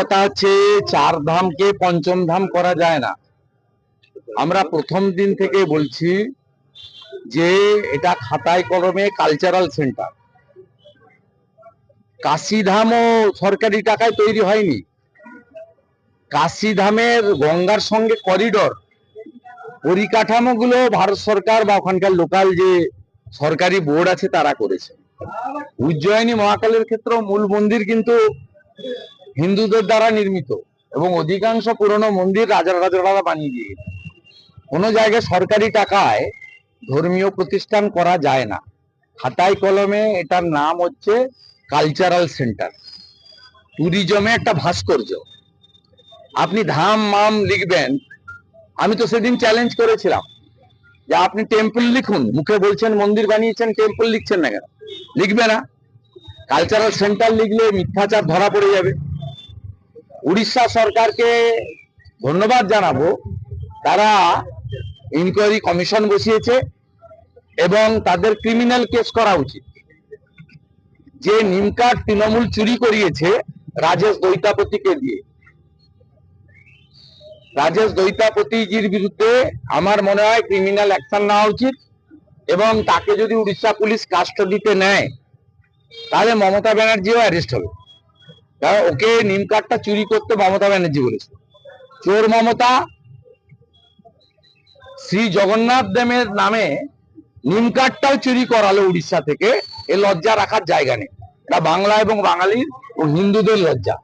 কথা হচ্ছে, চার ধামকে পঞ্চম ধাম করা যায় না। আমরা প্রথম দিন থেকে বলছি যে, এটা খাতায় কলমে কালচারাল সেন্টার কাশিধামও সরকারি টাকায় তৈরি হয়নি। কাশিধামের গঙ্গার সঙ্গে করিডর পরিকাঠামোগুলো ভারত সরকার বা ওখানকার লোকাল যে সরকারি বোর্ড আছে, তারা করেছে। উজ্জয়িনী মহাকালের ক্ষেত্রে মূল মন্দির কিন্তু হিন্দুদের দ্বারা নির্মিত এবং অধিকাংশ পুরনো মন্দির রাজা রাজারা বানিয়ে দিয়ে গেছে। কোনো জায়গায় সরকারি টাকায় ধর্মীয় প্রতিষ্ঠান করা যায় না। খাতায় কলমে এটার নাম হচ্ছে কালচারাল সেন্টার ট্যুরিজমে একটা ভাস্কর্য। আপনি ধাম মাম লিখবেন। আমি তো সেদিন চ্যালেঞ্জ করেছিলাম যে আপনি টেম্পল লিখুন। মুখে বলছেন মন্দির বানিয়েছেন টেম্পল লিখছেন না কেন? লিখবে না। কালচারাল সেন্টার লিখলে মিথ্যাচার ধরা পড়ে যাবে। উড়িষ্যা সরকারকে ধন্যবাদ জানাব। তারা ইনকোয়ারি কমিশন বসিয়েছে এবং তাদের ক্রিমিনাল কেস করা উচিত। যে নিমকার তৃণমূল চুরি করিয়েছে রাজেশ দৈতাপতিকে দিয়ে। রাজেশ দৈতাপতিজির বিরুদ্ধে আমার মনে হয় ক্রিমিনাল অ্যাকশন নেওয়া উচিত এবং তাকে যদি উড়িষ্যা পুলিশ কাস্টডিতে নেয়, তাহলে মমতা ব্যানার্জিও অ্যারেস্ট হবে। কারণ ওকে নিম কার্ডটা চুরি করতে মমতা ব্যানার্জি বলেছে। চোর মমতা শ্রী জগন্নাথ দেবের নামে নিম কার্ডটাও চুরি করালো উড়িষ্যা থেকে। এ লজ্জা রাখার জায়গা নেই। এটা বাংলা এবং বাঙালির ও হিন্দুদের লজ্জা।